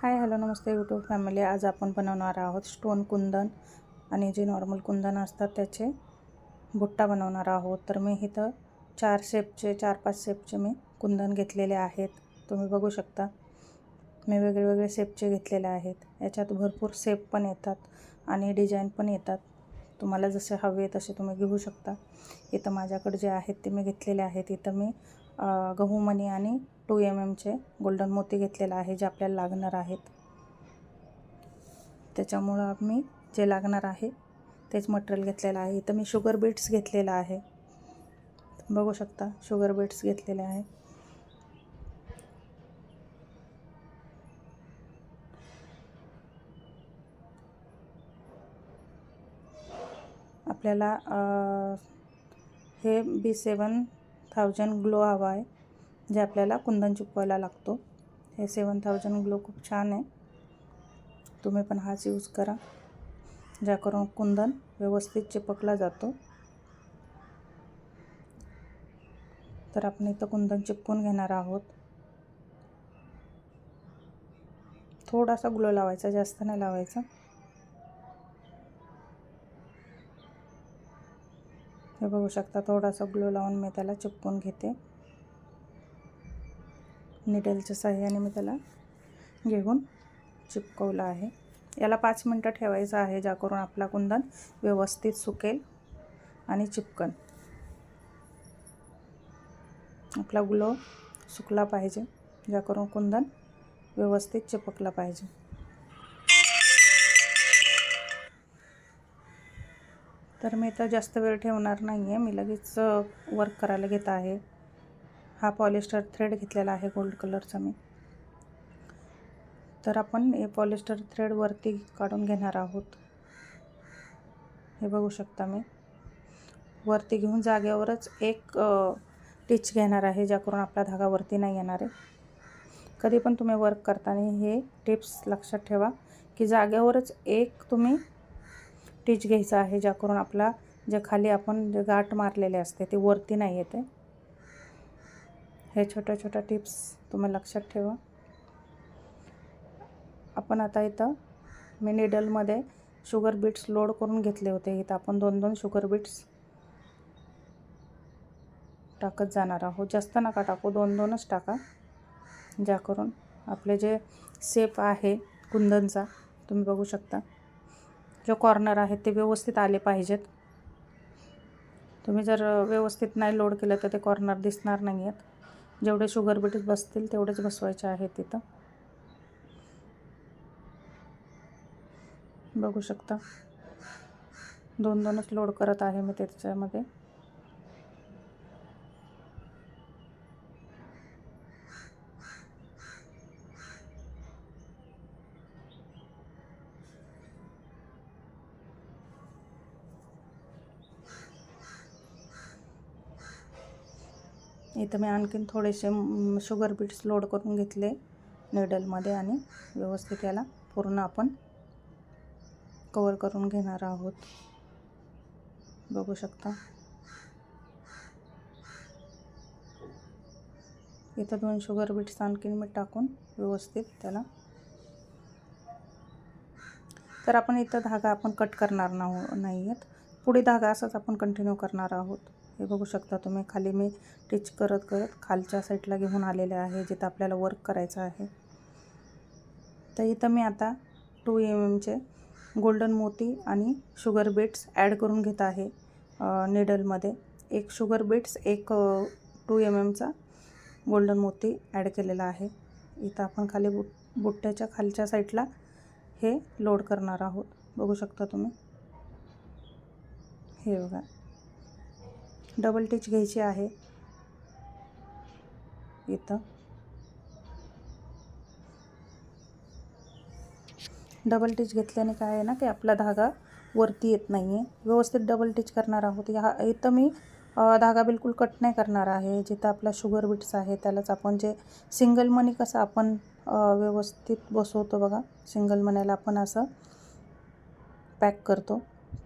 हाय hello नमस्ते YouTube family आज आपण बनवणार आहोत स्टोन कुंदन. आणि जे नॉर्मल कुंदन असतात त्याचे बुट्टा बनवणार आहोत. तर मी इथं चार शेपचे चार पाच शेपचे मी कुंदन घेतलेले आहेत. तुम्ही बघू शकता. मी वेगळे वेगळे शेपचे घेतलेले आहेत. याच्यात भरपूर शेप पण येतात आणि डिझाईन पण येतात. तुम्हाला जसे हवे तसे तुम्ही घेऊ शकता. इथं माझ्याकडे जे आहेत ते मी घेतलेले आहेत. इथं मी गहू मणी आणि टू एम एमचे गोल्डन मोती घेतलेला आहे जे आपल्याला लागणार आहेत. त्याच्यामुळं आम्ही जे लागणार आहे तेच मटेरियल घेतलेलं आहे. इथं मी शुगर बीट्स घेतलेलं आहे. बघू शकता शुगर बीट्स घेतलेले आहे. आपल्याला हे बी सेवन थाउजंड ग्लो हवा आहे. जे आपल्याला कुंदन चिपवायला लागतो. हे सेवन थाउजंड ग्लो खूप छान आहे. तुम्ही पण हाच यूज करा. ज्याकरून कुंदन व्यवस्थित चिपकला जातो. तर आपण इथं कुंदन चिपकून घेणार आहोत. थोडासा ग्लो लावायचा जास्त नाही लावायचा. हे बघू शकता थोडासा ग्लो लावून मी त्याला चिपकून घेते. निडलच्या साह्याने मी त्याला घेऊन चिपकवलं आहे. याला पाच मिनटं ठेवायचं आहे ज्या करून आपला कुंदन व्यवस्थित सुकेल आणि चिपकन. आपला ग्लो सुकला पाहिजे ज्या करून कुंदन व्यवस्थित चिपकला पाहिजे. तर मी तर जास्त वेळ ठेवणार नाही आहे मी लगेच वर्क करायला घेत आहे. हा पॉलिस्टर थ्रेड घेतलेला आहे गोल्ड कलरचा मी. तर आपण हे पॉलिस्टर थ्रेड वरती काढून घेणार आहोत. हे बघू शकता मी. वरती घेऊन जागेवरच एक टिच घेणार आहे ज्याकरून आपला धागा वरती नाही येणार आहे. कधी पण तुम्ही वर्क करताना हे टिप्स लक्षात ठेवा की जागेवरच एक तुम्ही टिच घ्यायचा आहे ज्याकरून आपला जे खाली आपण जे गाठ मारलेले असते ते वरती नाही येते. हे छोट्या छोट्या टिप्स तुम्ही लक्षात ठेवा. आपण आता इथं मी निडलमध्ये शुगर बीट्स लोड करून घेतले होते. इथं आपण दोन दोन शुगर बीट्स टाकत जाणार आहोत. जास्त नका टाकू दोन दोनच टाका. ज्या करून आपले जे सेप आहे कुंदनचा तुम्ही बघू शकता. जे कॉर्नर आहेत ते व्यवस्थित आले पाहिजेत. तुम्ही जर व्यवस्थित नाही लोड केलं तर ते कॉर्नर दिसणार नाही आहेत जेवढे शुगर बीट्स बसतील तेवढेच बसवायचे आहेत तिथं. बघू शकता. दोन दोनच लोड करत आहे मी त्याच्यामध्ये. इथं मी आणखीन थोडेसे शुगर बीट्स लोड करून घेतले निडलमध्ये आणि व्यवस्थित याला पूर्ण आपण कवर करून घेणार आहोत. बघू शकता. इथं दोन शुगर बीट्स आणखीन मी टाकून व्यवस्थित त्याला तर आपण इथं धागा आपण कट करणार नाही आहेत पुढे धागा असाच आपण कंटिन्यू करणार आहोत. हे बघू शकता तुम्ही. खाली मी टिच करत करत खालच्या साईडला घेऊन आलेले आहे जिथं आपल्याला वर्क करायचं आहे. तर इथं मी आता टू एम एमचे गोल्डन मोती आणि शुगर बीट्स ॲड करून घेत आहे निडलमध्ये एक शुगर बीट्स एक टू एम एमचा गोल्डन मोती ॲड केलेला आहे. इथं आपण खाली बुट बुट्ट्याच्या खालच्या साईडला हे लोड करणार आहोत. बघू शकता तुम्ही. हे बघा. डबल टिच घ्यायची आहे. इथं. डबल टिच घेतल्याने काय आहे ना की आपला धागा वरती येत नाही आहे व्यवस्थित डबल टिच करणार आहोत. ह्या इथं मी धागा बिलकुल कट नाही करणार आहे. जिथं आपला शुगर बीट्स आहे त्यालाच आपण जे सिंगल मनी कसं आपण व्यवस्थित बसवतो बघा. सिंगल मनीला आपण असं पॅक करतो.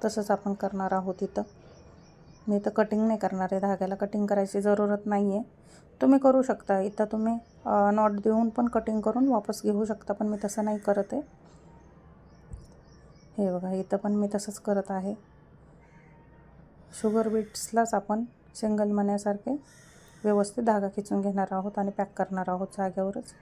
तसंच आपण करणार आहोत इथं. मी इथं कटिंग नाही करणार आहे. धाग्याला कटिंग करायची जरूरत नाही आहे तुम्ही करू शकता. इथं तुम्ही नॉट देऊन पण कटिंग करून वापस घेऊ शकता पण मी तसं नाही करत आहे. हे बघा इथं पण मी तसंच करत आहे. शुगर बीट्सलाच आपण सिंगल मण्यासारखे व्यवस्थित धागा खिचून घेणार आहोत आणि पॅक करणार आहोत जाग्यावरच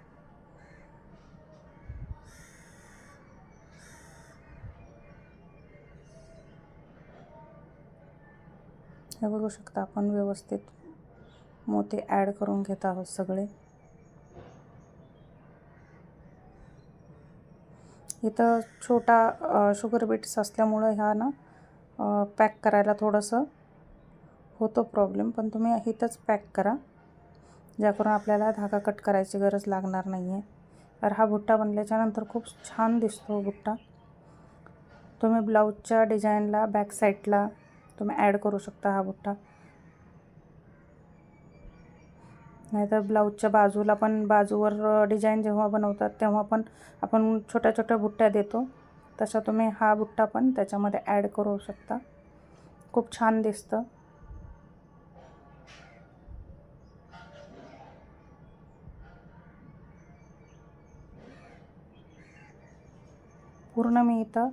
हे बघू शकता आपण व्यवस्थित. मोती ॲड करून घेत आहोत सगळे. इथं छोटा शुगर बीट्स असल्यामुळं ह्या ना पॅक करायला थोडंसं होतो प्रॉब्लेम पण तुम्ही इथंच पॅक करा. ज्याकरून आपल्याला धागा कट करायची गरज लागणार नाही आहे तर हा बुट्टा बनल्याच्यानंतर खूप छान दिसतो भुट्टा तुम्ही ब्लाऊजच्या डिझाईनला बॅक साईडला तुम्ही ॲड करू शकता हा बुट्टा. नाहीतर ब्लाऊजच्या बाजूला पण बाजूवर डिझाईन जेव्हा बनवतात तेव्हा पण आपण छोट्या छोट्या बुट्ट्या देतो. तसा तुम्ही हा बुट्टा पण त्याच्यामध्ये ॲड करू शकता. खूप छान दिसतं. पूर्ण मी इथं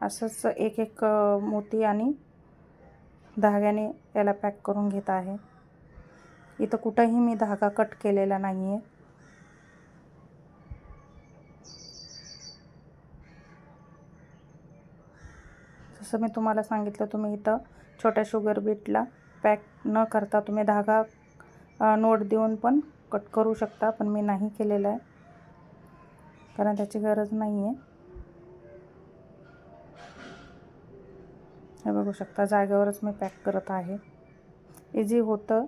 असंच एक एक मोती आणि धाग्याने याला पॅक करून घेत आहे. इथं कुठंही मी धागा कट केलेला नाही आहे जसं मी तुम्हाला सांगितलं तुम्ही इथं छोट्या शुगर बीटला पॅक न करता तुम्ही धागा नोट देऊन पण कट करू शकता पण मी नाही केलेलं आहे. कारण त्याची गरज नाही आहे हे बघू शकता जागेवरच मी पॅक करत आहे. इझी होतं.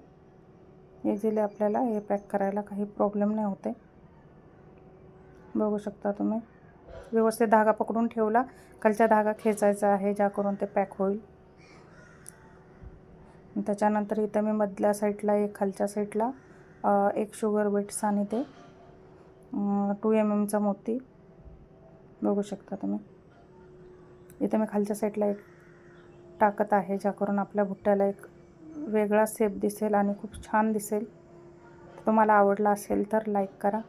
इझिली आपल्याला हे पॅक करायला काही प्रॉब्लेम नाही होते. बघू शकता तुम्ही. व्यवस्थित धागा पकडून ठेवला. खालचा धागा खेचायचा आहे ज्या करून ते पॅक होईल. त्याच्यानंतर इथं मी मधल्या साईडला एक खालच्या साईडला एक शुगर बीट्स आणि ते टू एम एमचा मोती. बघू शकता तुम्ही. इथं मी खालच्या साईडला एक टाकत आहे ज्याकरून आपल्या भुट्ट्याला एक वेगळा सेप दिसेल आणि खूप छान दिसेल. तुम्हाला आवडला असेल तर लाईक करा.